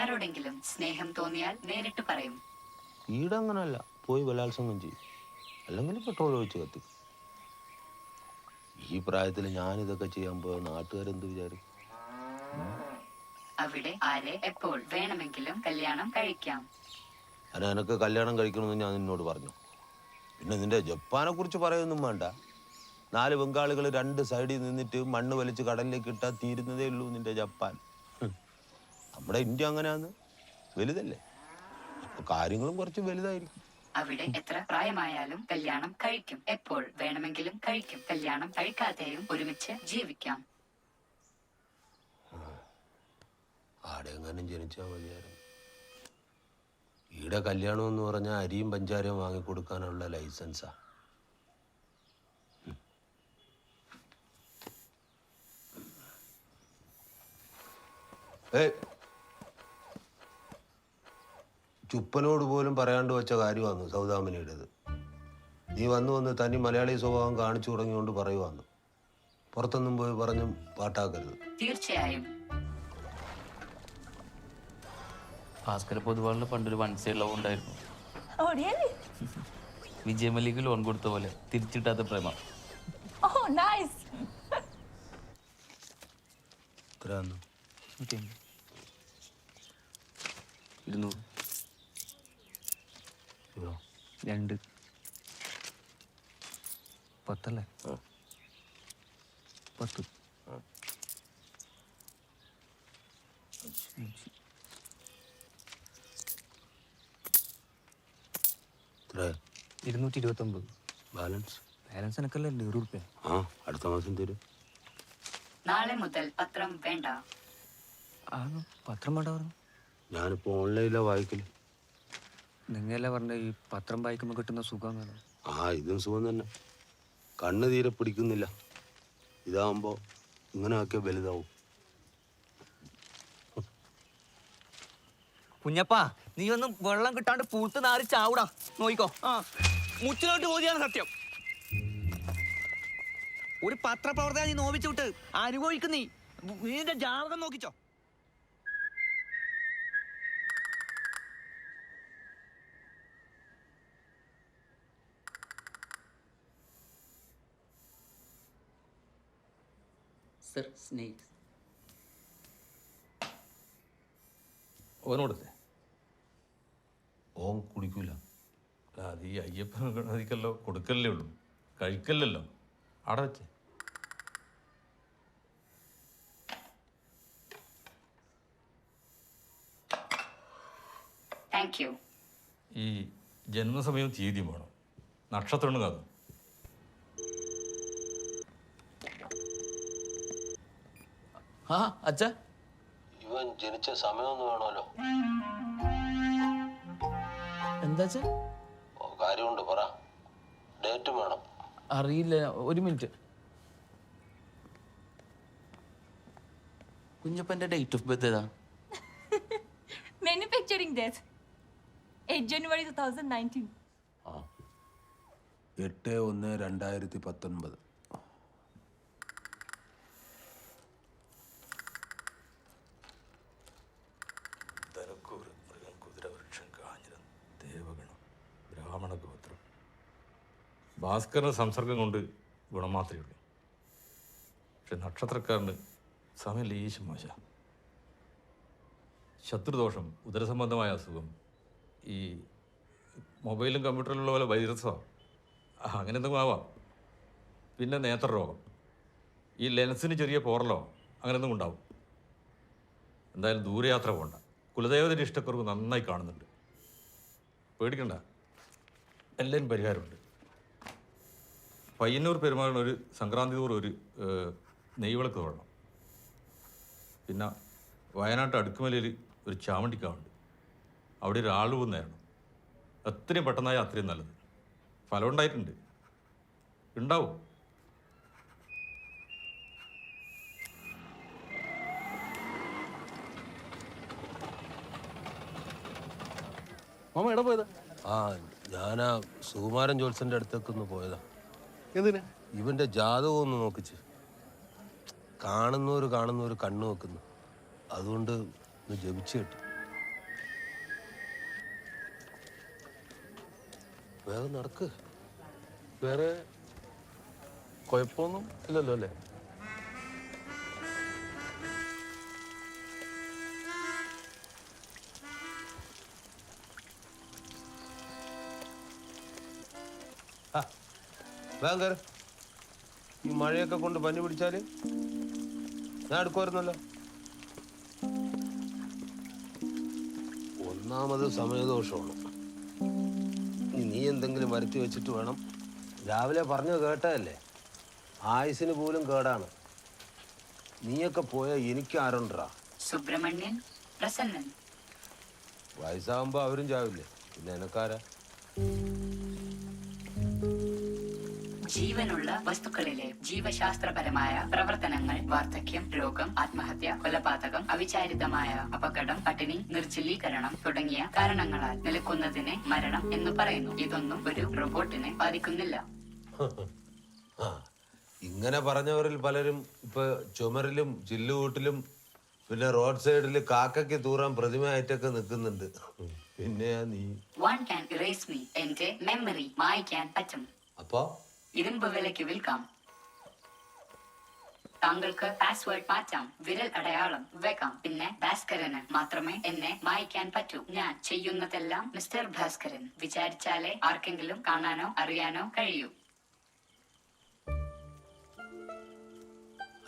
ആരോടെങ്കിലും സ്നേഹം തോന്നിയാൽ നേരിട്ട് പറയും. ഈടെ അങ്ങനല്ല പോയി ബലാത്സംഗം ചെയ്യും. അല്ലെങ്കിൽ പെട്രോൾ ഒഴിച്ച് കത്തി. ഈ പ്രായത്തിൽ ഞാൻ ഇതൊക്കെ ചെയ്യാൻ പോയ നാട്ടുകാരെന്ത് വിചാരിക്കും? അവിടെ ആരെ എപ്പോൾ വേണമെങ്കിലും കല്യാണം കഴിക്കാം. അല്ല എനക്ക് കല്യാണം കഴിക്കണമെന്ന് ഞാൻ നിന്നോട് പറഞ്ഞു. പിന്നെ നിന്റെ ജപ്പാനെ കുറിച്ച് പറയൊന്നും വേണ്ട. നാല് ബംഗാളികൾ രണ്ട് സൈഡിൽ നിന്നിട്ട് മണ്ണ് വലിച്ച് കടലിലേക്ക് ഇട്ടാൽ തീരുന്നതേ ഉള്ളൂ നിന്റെ ജപ്പാൻ. നമ്മുടെ ഇന്ത്യ അങ്ങനെയാന്ന് വലുതല്ലേ. അപ്പൊ കാര്യങ്ങളും കുറച്ച് വലുതായിരിക്കും. അവിടെ എത്ര പ്രായമായാലും കല്യാണം കഴിക്കും. എപ്പോൾ വേണമെങ്കിലും കഴിക്കും. കല്യാണം കഴിക്കാതെയും ഒരുമിച്ച് ജീവിക്കാം. ആടെ എങ്ങാനും ജനിച്ചാൽ മതിയായിരുന്നു. ഈടെ കല്യാണം എന്ന് പറഞ്ഞാൽ അരിയും പഞ്ചാരയും വാങ്ങിക്കൊടുക്കാനുള്ള ലൈസൻസാ. ഏ ഏയ് ചുപ്പനോട് പോലും പറയാണ്ട് വെച്ച കാര്യമാണ് സൗദാമിനിയുടേത്. നീ വന്നു വന്ന് തനി മലയാളി സ്വഭാവം കാണിച്ചു തുടങ്ങിയോണ്ട് പറയുവാന്ന്. പുറത്തൊന്നും പോയി പറഞ്ഞും പാട്ടാക്കരുത്. തീർച്ചയായും. ഭാസ്കര പൊതുവാളിന് പണ്ടൊരു വൺ സൈഡ് ലവ് ഉണ്ടായിരുന്നു. Oh, really? വിജയമല്ലിക്ക് ലോൺ കൊടുത്ത പോലെ തിരിച്ചിട്ടാത്ത പ്രേമം. Oh, ഇരുന്നൂറ്? രണ്ട്. പത്തല്ലേ? പത്ത്. ഇരുന്നൂറ്റി ഇരുന്നൂറ്റി ഇരുപത്തൊമ്പത് ബാലൻസ്? ബാലൻസ് എനക്കല്ലേ നൂറ് റുപ്യ ആ അടുത്ത മാസം തരും. നാളെ മുതൽ പത്രം വേണ്ട. ആ പത്രം വേണ്ട പറഞ്ഞു. ഞാനിപ്പോ ഓൺലൈനിലാണ് വായിക്കൽ. നിങ്ങളല്ലേ പറഞ്ഞ ഈ പത്രം വായിക്കുമ്പോൾ കിട്ടുന്ന സുഖം ആ ഇതും സുഖം തന്നെ. കണ്ണ് തീരെ പിടിക്കുന്നില്ല. ഇതാകുമ്പോൾ ഇങ്ങനെ ആക്കിയാൽ വലുതാവും. കുഞ്ഞപ്പാ നീ ഒന്നും വെള്ളം കിട്ടാണ്ട് പൂത്ത് നാരി ചാവൂടാ. നോയിക്കോ. ആ മുച്ചിലോട്ട് പോതിയാണ് സത്യം. ഒരു പത്രപ്രവർത്തകൻ നീ നോവിച്ചു വിട്ട് അനുഭവിക്കുന്നീ നീ നീന്റെ ജാതകം നോക്കിച്ചോ. സർ സ്നേക്സ് ഓനോടല്ലേ ഓൻ കുടിക്കൂല. അത് ഈ അയ്യപ്പൻ ഗണതിക്കല്ലോ കൊടുക്കല്ലേ ഉള്ളൂ. കഴിക്കല്ലല്ലോ. അവിടെ വെച്ചേ. താങ്ക് യു ഈ ജന്മസമയം തീയതി വേണം. നക്ഷത്രമാണ് കാതും ആ അച്ഛാ. ഇവൻ ജനിച്ച സമയമൊന്നും വേണമല്ലോ. എന്താ അച്ഛാ? ഓ കാര്യമുണ്ട് പറ. ഡേറ്റും വേണം. അറിയില്ല ഒരു മിനിറ്റ്. കുഞ്ഞപ്പന്റെ ഡേറ്റ് ഓഫ് ബർത്ത് ഏതാ? Manufacturing death. 8 January 2019. ആ. എട്ട് ഒന്ന് രണ്ടായിരത്തി പത്തൊൻപത്. ഭാസ്കറിന് സംസർഗം കൊണ്ട് ഗുണം മാത്രമേ ഉള്ളൂ. പക്ഷെ നക്ഷത്രക്കാരന് സമയം ലേശം മോശ ശത്രുദോഷം ഉദരസംബന്ധമായ അസുഖം ഈ മൊബൈലും കമ്പ്യൂട്ടറിലുള്ള പോലെ വൈറസോ അങ്ങനെ എന്തെങ്കിലും ആവാം. പിന്നെ നേത്രരോഗം. ഈ ലെൻസിന് ചെറിയ പോറലോ അങ്ങനെ എന്തെങ്കിലും ഉണ്ടാവും. എന്തായാലും ദൂരയാത്ര പോകണ്ട കുലദേവതയുടെ ഇഷ്ടക്കുറവ് നന്നായി കാണുന്നുണ്ട്. പേടിക്കണ്ട. എല്ലാവരും പരിഹാരമുണ്ട്. പയ്യന്നൂർ പെരുമാളിന് ഒരു സംക്രാന്തി തോറും ഒരു നെയ്വിളക്ക് തൊഴണം പിന്നെ വയനാട്ട് അടുക്കുമലയിൽ ഒരു ചാമണ്ടിക്കാവുണ്ട് അവിടെ ഒരു ആളുവ് നേരണം എത്രയും പെട്ടെന്നായ അത്രയും നല്ലത്. ഫലം ഉണ്ടായിട്ടുണ്ട്. ഉണ്ടാവും? മാമ എവിടെ പോയത്? ആ ഞാനാ സുകുമാരൻ ജോത്സന്റെ അടുത്തേക്ക് ഒന്ന് പോയതാ. എന്തിന്? ഇവന്റെ ജാതകം ഒന്ന് നോക്കിച്ച്. കാണുന്നവര് കാണുന്നവര് കണ്ണു വെക്കുന്നു. അതുകൊണ്ട് ഒന്ന് ജപിച്ചു കെട്ടി. വേറെ നടക്ക്. വേറെ കുഴപ്പമൊന്നും ഇല്ലല്ലോ അല്ലേ? വേഗം കയറി ഈ മഴയൊക്കെ കൊണ്ട് പനി പിടിച്ചാൽ ഞാൻ എടുക്കുമായിരുന്നല്ലോ. ഒന്നാമത് സമയദോഷമാണ്. നീ എന്തെങ്കിലും വരുത്തി വെച്ചിട്ട് വേണം. രാവിലെ പറഞ്ഞു കേട്ടതല്ലേ? ആയുസിന് പോലും കേടാണ്. നീയൊക്കെ പോയാൽ എനിക്ക് ആരുണ്ടാ? സുബ്രഹ്മണ്യൻ പ്രസന്നൻ. വയസ്സാകുമ്പോ അവരും ചാവില്ലേ? പിന്നെ എനക്കാരാ? ജീവനുള്ള വസ്തുക്കളിലെ ജീവശാസ്ത്രപരമായ പ്രവർത്തനങ്ങൾ വാർദ്ധക്യം രോഗം ആത്മഹത്യ കൊലപാതകം അവിചാരിതമായ അപകടം പട്ടിണി നിർജലീകരണം തുടങ്ങിയ കാരണങ്ങളാൽ നിലക്കുന്നതിനെ മരണം എന്ന് പറയുന്നു. ഇതൊന്നും ഒരു റോബോട്ടിനെ ബാധിക്കുന്നില്ല. ഇങ്ങനെ പറഞ്ഞവരിൽ പലരും ഇപ്പൊ ചുമരിലും ചില്ലുകൂട്ടിലും പിന്നെ റോഡ് സൈഡിൽ കാക്കയ്ക്ക് തൂറാൻ പ്രതിമയായിട്ടൊക്കെ നിൽക്കുന്നുണ്ട്. പിന്നെ നീ. വൺ ക്യാൻ ഇറേസ് മീ എന്റെ മെമ്മറി മായ്ക്കാൻ പറ്റും. അപ്പോ? ഇരുമ്പ് വിലയ്ക്ക് വിൽക്കാം. താങ്കൾക്ക് പാസ്വേഡ് മാറ്റാം. വിരൽ അടയാളം വെക്കാം. പിന്നെ ഭാസ്കരന് മാത്രമേ എന്നെ മായ്ക്കാൻ പറ്റൂ. ഞാൻ ചെയ്യുന്നതെല്ലാം മിസ്റ്റർ ഭാസ്കരൻ. വിചാരിച്ചാലേ ആർക്കെങ്കിലും കാണാനോ അറിയാനോ കഴിയൂ.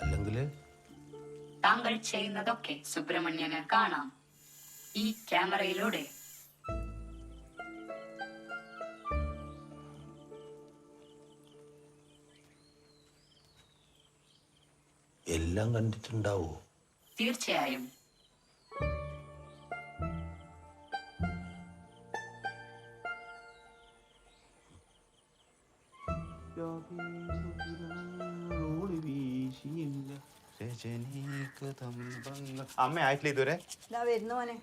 അല്ലെങ്കിൽ താങ്കൾ ചെയ്യുന്നതൊക്കെ സുബ്രഹ്മണ്യന് കാണാം. ഈ ക്യാമറയിലൂടെ എല്ലാം കണ്ടിട്ടുണ്ടാവോ? തീർച്ചയായും. അമ്മ ആയിട്ടില്ല ഇതുവരെ? ഇതാ വരുന്നു മോനെ.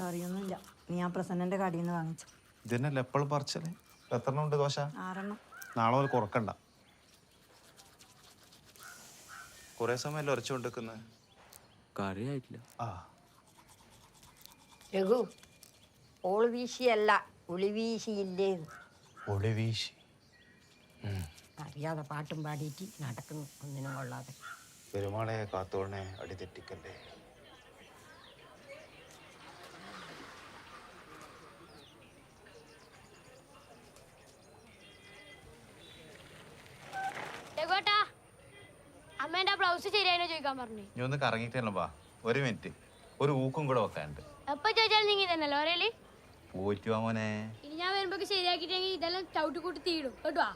കറിയൊന്നുമില്ല. നീ ആ പ്രസന്നന്റെ കടയിൽ നിന്ന് വാങ്ങിച്ചു. ഇതന്നെ എപ്പോഴും പറിച്ചല്ലേ എത്ര ഉണ്ട് ദോശ? ആറെണ്ണം. നാളെ മുതൽ കുറക്കണ്ട. കുറെ സമയമല്ലേ ഉരച്ചുകൊണ്ടിരിക്കുന്നത് കറിയായിട്ടില്ല. ആ. രഘു ഓൾ വീശിയല്ല ഒളി വീശി. അറിയാതെ പാട്ടും പാടിയിട്ട് നടക്കുന്നു ഒന്നിനും കൊള്ളാതെ. പെരുമാളെ കാത്തോണേ അടി ചോദിക്കാൻ പറഞ്ഞു. നീ ഒന്ന് കറങ്ങിട്ടല്ലോ വാ. ഒരു മിനിറ്റ്. ഒരു ഊക്കും കൂടെ വെക്കാനുണ്ട്. എപ്പോ ചോദിച്ചാലും നീങ്ങി തന്നെയല്ലോ ഒരേലി പോയിട്ട് വാ മോനെ. ഇനി ഞാൻ വരുമ്പോ ശരിയാക്കിട്ടെങ്കിൽ ഇതെല്ലാം ചവിട്ടി കൂട്ടി തീടും കേട്ടോ?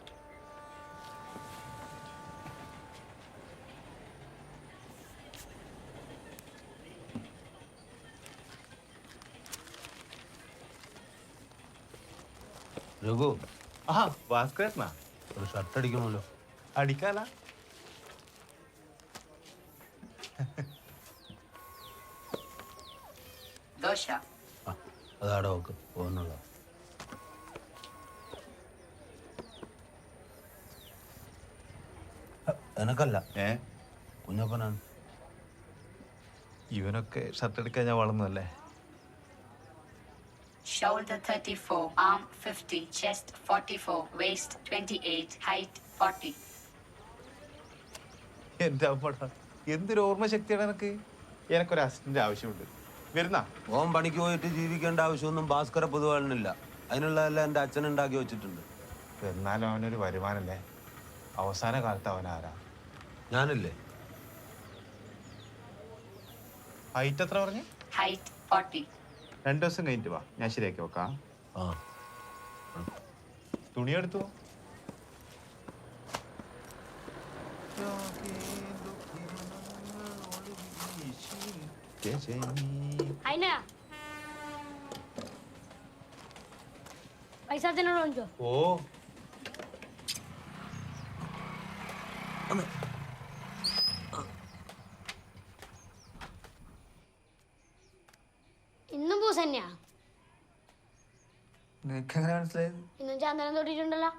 രഘു. ആ ഭാസ്കരനാ ഒരു ഷർട്ട് അടിക്കണമല്ലോ അടിക്കാല ദോശ. അതാടെ നോക്ക് പോകുന്നുള്ള. എനക്കല്ല. ഏ? കുഞ്ഞപ്പനാണ്. ഇവനൊക്കെ ഷർട്ട് എടുക്കാൻ ഞാൻ വളർന്നല്ലേ shoulder 34 arm 50 chest 44 waist 28 height 40 എന്താ അമ്മടാ. എന്തൊരു ഓർമ്മ ശക്തിയാണ് എനിക്കൊരു എനക്കൊരു അസിസ്റ്റന്റ് ആവശ്യമുണ്ട്. വരുന്നാ? ഓം പണിക്ക് പോയിട്ട് ജീവിക്കേണ്ട ആവശ്യമൊന്നും ഭാസ്കര പൊതുവാളിനില്ല. അതിനുള്ളതെല്ലാം എന്റെ അച്ഛൻ ഉണ്ടാക്കി വെച്ചിട്ടുണ്ട്. എന്നാലും അവനൊരു വരുമാനല്ലേ? അവസാന കാലത്ത് അവൻ ആരാ? ഞാനല്ലേ? ഹൈറ്റ് എത്ര പറഞ്ഞു? ഹൈറ്റ് 40 രണ്ടു ദിവസം കഴിഞ്ഞിട്ട് വാ. ഞാൻ ശരിയാക്കി വെക്കാം. ആ. തുണി എടുത്തു? അച്ഛനോട് വാങ്ങിച്ചോ ഓ ഇന്നും പൂസ തന്നെയാ നിനക്ക് മനസ്സിലായത്? ഇന്നും ചന്ദനം തൊട്ടിട്ടുണ്ടല്ലോ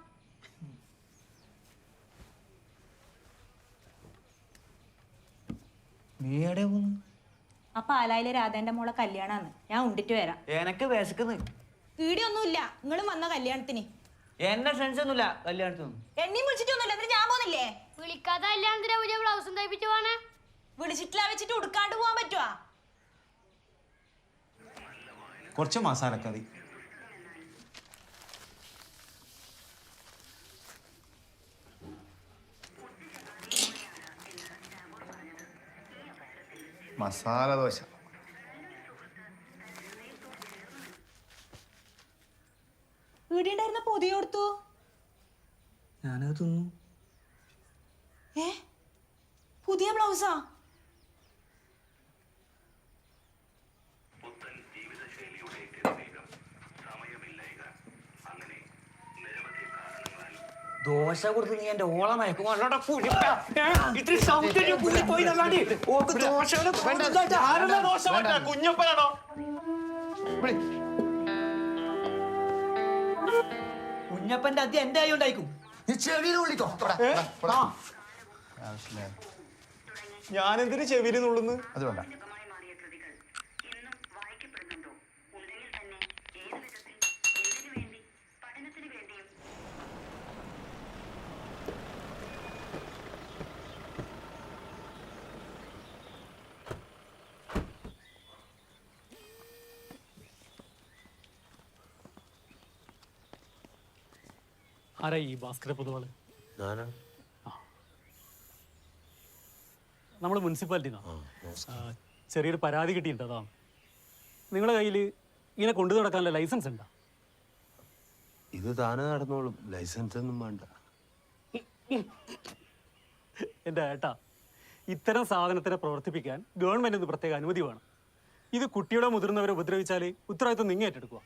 നീ എവിടെ പോകുന്നു ആ പാലായിലെ രാധേന്റെ മോളെ കല്യാണാന്ന്. ഞാൻ ഉണ്ടിട്ട് വരാം. എനക്ക് വിശക്കുന്നു. വീടിയൊന്നുമില്ല നിങ്ങളും വന്ന കല്യാണത്തിന്. എന്നെ ഫ്രണ്ട്സ് ഒന്നുമില്ല കല്യാണത്തിനൊന്നും. എന്നെയും വിളിച്ചിട്ടൊന്നുമില്ല. എന്നിട്ട് ഞാൻ പോന്നില്ലേ? വിളിക്കാതെ കല്യാണത്തിന് പുതിയ ബ്ലൗസും തയ്പ്പിച്ചു പോണേ? വിളിച്ചിട്ടില്ല വെച്ചിട്ട് ഉടുക്കാണ്ട് പോവാൻ പറ്റുവാ? കുറച്ച് മസാലക്കറി മസാല ദോശ വീടുണ്ടായിരുന്ന പൊതിയ കൊടുത്തു. ഞാനത് തിന്നു. ഏ? പുതിയ ബ്ലൗസാ? ദോശ കൊടുത്ത് നീ എന്റെ ഓള മയക്കും അല്ലോടാ പുലിപ്പ. ഏ? ഇത്തിരി സൗന്ദര്യം കൂടി പോയി നല്ലാണ്ട് ഓക്ക് ദോശയുടെ കുഞ്ഞപ്പനാണോ? കുഞ്ഞപ്പന്റെ അതി എന്റെ ആയി ഉണ്ടായിക്കും നീ ചെവിയിൽ വിളിക്കോ ഞാൻ എന്തിനു ചെവിയിൽ നുള്ളുന്നു? അത് വേണ്ട. ആരാ ഈ ഭാസ്കര പൊതുവാൾ? നമ്മൾ മുനിസിപ്പാലിറ്റി ചെറിയൊരു പരാതി കിട്ടിയിട്ടുണ്ട് അതാണ് നിങ്ങളുടെ കയ്യിൽ ഇങ്ങനെ കൊണ്ടു നടക്കാനുള്ള ലൈസൻസ് ഉണ്ടോ? ഇത് താനെ നടന്നോളും. ലൈസൻസ് ഒന്നും വേണ്ട. എന്റെ ഏട്ടാ ഇത്തരം സാധനത്തിനെ പ്രവർത്തിപ്പിക്കാൻ ഗവൺമെന്റ് പ്രത്യേക അനുമതി വേണം. ഇത് കുട്ടിയുടെ മുതിർന്നവരെ ഉപദ്രവിച്ചാൽ ഉത്തരവാദിത്വം നിങ്ങൾ ഏറ്റെടുക്കുക